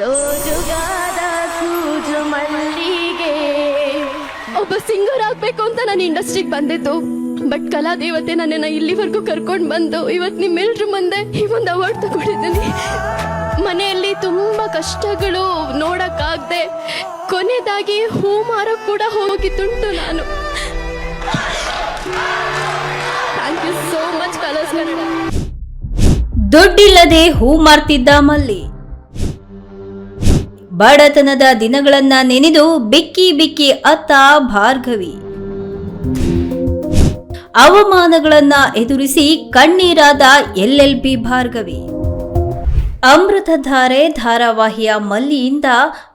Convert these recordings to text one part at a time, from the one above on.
ರೋಜುಗಾದ ಸೂಜು ಮಲ್ಲಿಗೆ. ಒಬ್ಬ ಸಿಂಗರ್ ಆಗ್ಬೇಕು ಅಂತ ನಾನು ಇಂಡಸ್ಟ್ರಿಗೆ ಬಂದಿದ್ದು. ಬಟ್ ಕಲಾ ದೇವತೆ ನನ್ನನ್ನ ಇಲ್ಲಿವರೆಗೂ ಕರ್ಕೊಂಡು ಬಂದು ಇವತ್ತು ನಿಮ್ಮೆಲ್ರ ಮುಂದೆ ಈ ಒಂದು ಅವಾರ್ಡ್ ತಗೊಂಡಿದ್ದೀನಿ. ಮನೆಯಲ್ಲಿ ತುಂಬ ಕಷ್ಟಗಳು ನೋಡಕ್ಕಾಗದೆ ಕೊನೆಯದಾಗಿ ಹೂ ಮಾರೋ ಕೂಡ ಹೋಗಿದ್ದುಂಟು ನಾನು. Thank you so much Colors ದುಡ್ಡಿಲ್ಲದೆ ಹೂ ಮಾರ್ತಿದ್ದ ಮಲ್ಲಿ. ಬಡತನದ ದಿನಗಳನ್ನ ನೆನೆದು ಬಿಕ್ಕಿ ಬಿಕ್ಕಿ ಅತ್ತ ಭಾರ್ಗವಿ. ಅವಮಾನಗಳನ್ನ ಎದುರಿಸಿ ಕಣ್ಣೀರಾದ ಎಲ್ಎಲ್ಬಿ ಭಾರ್ಗವಿ. ಅಮೃತಧಾರೆ ಧಾರಾವಾಹಿಯ ಮಲ್ಲಿಯಿಂದ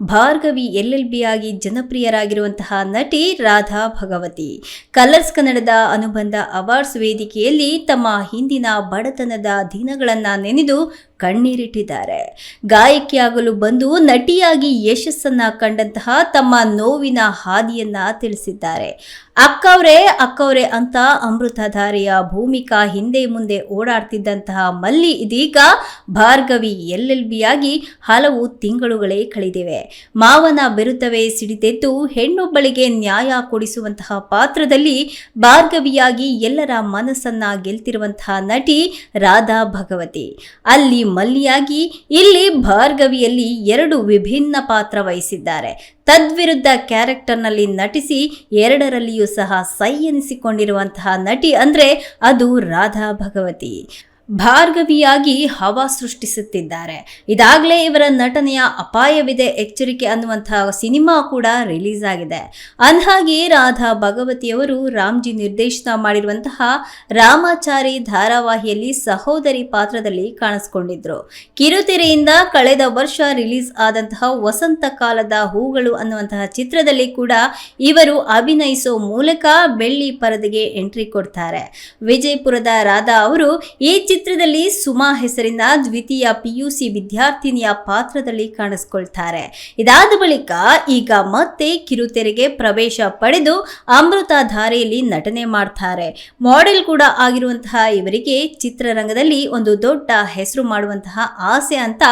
ಭಾರ್ಗವಿ ಎಲ್ಎಲ್ಬಿ ಆಗಿ ಜನಪ್ರಿಯರಾಗಿರುವಂತಹ ನಟಿ ರಾಧಾ ಭಗವತಿ. ಕಲರ್ಸ್ ಕನ್ನಡದ ಅನುಬಂಧ ಅವಾರ್ಡ್ಸ್ ವೇದಿಕೆಯಲ್ಲಿ ತಮ್ಮ ಹಿಂದಿನ ಬಡತನದ ದಿನಗಳನ್ನು ನೆನೆದು ಕಣ್ಣೀರಿಟ್ಟಿದ್ದಾರೆ. ಗಾಯಕಿಯಾಗಲು ಬಂದು ನಟಿಯಾಗಿ ಯಶಸ್ಸನ್ನ ಕಂಡಂತಹ ತಮ್ಮ ನೋವಿನ ಹಾದಿಯನ್ನ ತಿಳಿಸಿದ್ದಾರೆ. ಅಕ್ಕವ್ರೆ ಅಕ್ಕವ್ರೆ ಅಂತ ಅಮೃತಧಾರೆಯ ಭೂಮಿಕಾ ಹಿಂದೆ ಮುಂದೆ ಓಡಾಡ್ತಿದ್ದಂತಹ ಮಲ್ಲಿ ಇದೀಗ ಭಾರ್ಗವಿ ಎಲ್ ಎಲ್ ಬಿಯಾಗಿ ಹಲವು ತಿಂಗಳುಗಳೇ ಕಳೆದಿವೆ. ಮಾವನ ಬೆರುತ್ತವೇ ಸಿಡಿದೆದ್ದು ಹೆಣ್ಣೊಬ್ಬಳಿಗೆ ನ್ಯಾಯ ಕೊಡಿಸುವಂತಹ ಪಾತ್ರದಲ್ಲಿ ಭಾರ್ಗವಿಯಾಗಿ ಎಲ್ಲರ ಮನಸ್ಸನ್ನ ಗೆಲ್ತಿರುವಂತಹ ನಟಿ ರಾಧಾ ಭಗವತಿ. ಅಲ್ಲಿ ಮಲ್ಲಿಯಾಗಿ ಇಲ್ಲಿ ಭಾರ್ಗವಿಯಲ್ಲಿ ಎರಡು ವಿಭಿನ್ನ ಪಾತ್ರ ವಹಿಸಿದ್ದಾರೆ. ತದ್ವಿರುದ್ಧ ಕ್ಯಾರೆಕ್ಟರ್ನಲ್ಲಿ ನಟಿಸಿ ಎರಡರಲ್ಲಿಯೂ ಸಹ ಸೈ ಎನಿಸಿಕೊಂಡಿರುವಂತಹ ನಟಿ ಅಂದರೆ ಅದು ರಾಧಾ ಭಗವತಿ. ಭಾರ್ಗವಿಯಾಗಿ ಹವಾ ಸೃಷ್ಟಿಸುತ್ತಿದ್ದಾರೆ. ಇದಾಗಲೇ ಇವರ ನಟನೆಯ ಅಪಾಯವಿದೆ ಎಚ್ಚರಿಕೆ ಅನ್ನುವಂತಹ ಸಿನಿಮಾ ಕೂಡ ರಿಲೀಸ್ ಆಗಿದೆ. ಅಂದ್ಹಾಗೆ ರಾಧಾ ಭಗವತಿಯವರು ರಾಮ್ಜಿ ನಿರ್ದೇಶನ ಮಾಡಿರುವಂತಹ ರಾಮಾಚಾರಿ ಧಾರಾವಾಹಿಯಲ್ಲಿ ಸಹೋದರಿ ಪಾತ್ರದಲ್ಲಿ ಕಾಣಿಸಿಕೊಂಡಿದ್ರು. ಕಿರುತೆರೆಯಿಂದ ಕಳೆದ ವರ್ಷ ರಿಲೀಸ್ ಆದಂತಹ ವಸಂತ ಕಾಲದ ಹೂಗಳು ಅನ್ನುವಂತಹ ಚಿತ್ರದಲ್ಲಿ ಕೂಡ ಇವರು ಅಭಿನಯಿಸೋ ಮೂಲಕ ಬೆಳ್ಳಿ ಪರದೆಗೆ ಎಂಟ್ರಿ ಕೊಡ್ತಾರೆ. ವಿಜಯಪುರದ ರಾಧಾ ಅವರು ಈ ಚಿತ್ರದಲ್ಲಿ ಸುಮಾ ಹೆಸರಿನ ದ್ವಿತೀಯ ಪಿಯುಸಿ ವಿದ್ಯಾರ್ಥಿನಿಯ ಪಾತ್ರದಲ್ಲಿ ಕಾಣಿಸ್ಕೊಳ್ತಾರೆ. ಇದಾದ ಬಳಿಕ ಈಗ ಮತ್ತೆ ಕಿರುತೆರೆಗೆ ಪ್ರವೇಶ ಪಡೆದು ಅಮೃತ ಧಾರೆಯಲ್ಲಿ ನಟನೆ ಮಾಡ್ತಾರೆ. ಮಾಡೆಲ್ ಕೂಡ ಆಗಿರುವಂತಹ ಇವರಿಗೆ ಚಿತ್ರರಂಗದಲ್ಲಿ ಒಂದು ದೊಡ್ಡ ಹೆಸರು ಮಾಡುವಂತಹ ಆಸೆ ಅಂತ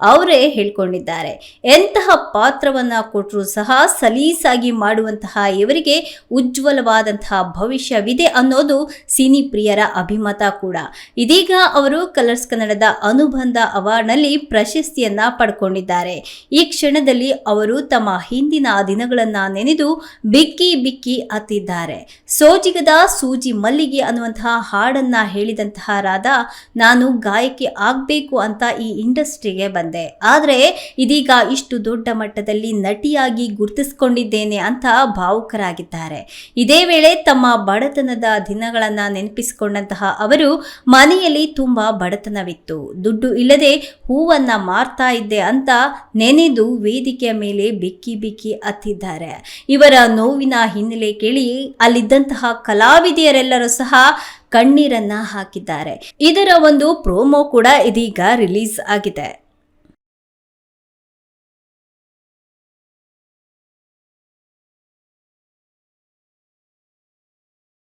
ಅವರೇ ಹೇಳ್ಕೊಂಡಿದ್ದಾರೆ. ಎಂತಹ ಪಾತ್ರವನ್ನ ಕೊಟ್ಟರು ಸಹ ಸಲೀಸಾಗಿ ಮಾಡುವಂತಹ ಇವರಿಗೆ ಉಜ್ವಲವಾದಂತಹ ಭವಿಷ್ಯವಿದೆ ಅನ್ನೋದು ಸಿನಿ ಪ್ರಿಯರ ಅಭಿಮತ ಕೂಡ. ಇದೀಗ ಅವರು ಕಲರ್ಸ್ ಕನ್ನಡದ ಅನುಬಂಧ ಅವಾರ್ಡ್ನಲ್ಲಿ ಪ್ರಶಸ್ತಿಯನ್ನ ಪಡ್ಕೊಂಡಿದ್ದಾರೆ. ಈ ಕ್ಷಣದಲ್ಲಿ ಅವರು ತಮ್ಮ ಹಿಂದಿನ ದಿನಗಳನ್ನ ನೆನೆದು ಬಿಕ್ಕಿ ಬಿಕ್ಕಿ ಅತ್ತಿದ್ದಾರೆ ಸೋಜಿಗದ ಸೂಜಿ ಮಲ್ಲಿಗೆ ಅನ್ನುವಂತಹ ಹಾಡನ್ನ ಹೇಳಿದಂತಹ ರಾಧಾ ನಾನು ಗಾಯಕಿ ಆಗ್ಬೇಕು ಅಂತ ಈ ಇಂಡಸ್ಟ್ರಿಗೆ ಬಂದೆ. ಆದರೆ ಇದೀಗ ಇಷ್ಟು ದೊಡ್ಡ ಮಟ್ಟದಲ್ಲಿ ನಟಿಯಾಗಿ ಗುರುತಿಸಿಕೊಂಡಿದ್ದೇನೆ ಅಂತ ಭಾವುಕರಾಗಿದ್ದಾರೆ. ಇದೇ ವೇಳೆ ತಮ್ಮ ಬಡತನದ ದಿನಗಳನ್ನ ನೆನಪಿಸಿಕೊಂಡಂತಹ ಅವರು ಮನೆಯಲ್ಲಿ ತುಂಬ ಬಡತನವಿತ್ತು. ದುಡ್ಡು ಇಲ್ಲದೆ ಹೂವನ್ನ ಮಾರ್ತಾ ಇದ್ದೆ ಅಂತ ನೆನೆದು ವೇದಿಕೆಯ ಮೇಲೆ ಬಿಕ್ಕಿ ಬಿಕ್ಕಿ ಅತ್ತಿದ್ದಾರೆ ಇವರ ನೋವಿನ ಹಿನ್ನೆಲೆ ಕೇಳಿ ಅಲ್ಲಿದ್ದಂತಹ ಕಲಾವಿದೆಯರೆಲ್ಲರೂ ಸಹ ಕಣ್ಣೀರನ್ನ ಹಾಕಿದ್ದಾರೆ. ಇದರ ಒಂದು ಪ್ರೋಮೋ ಕೂಡ ಇದೀಗ ರಿಲೀಸ್ ಆಗಿದೆ.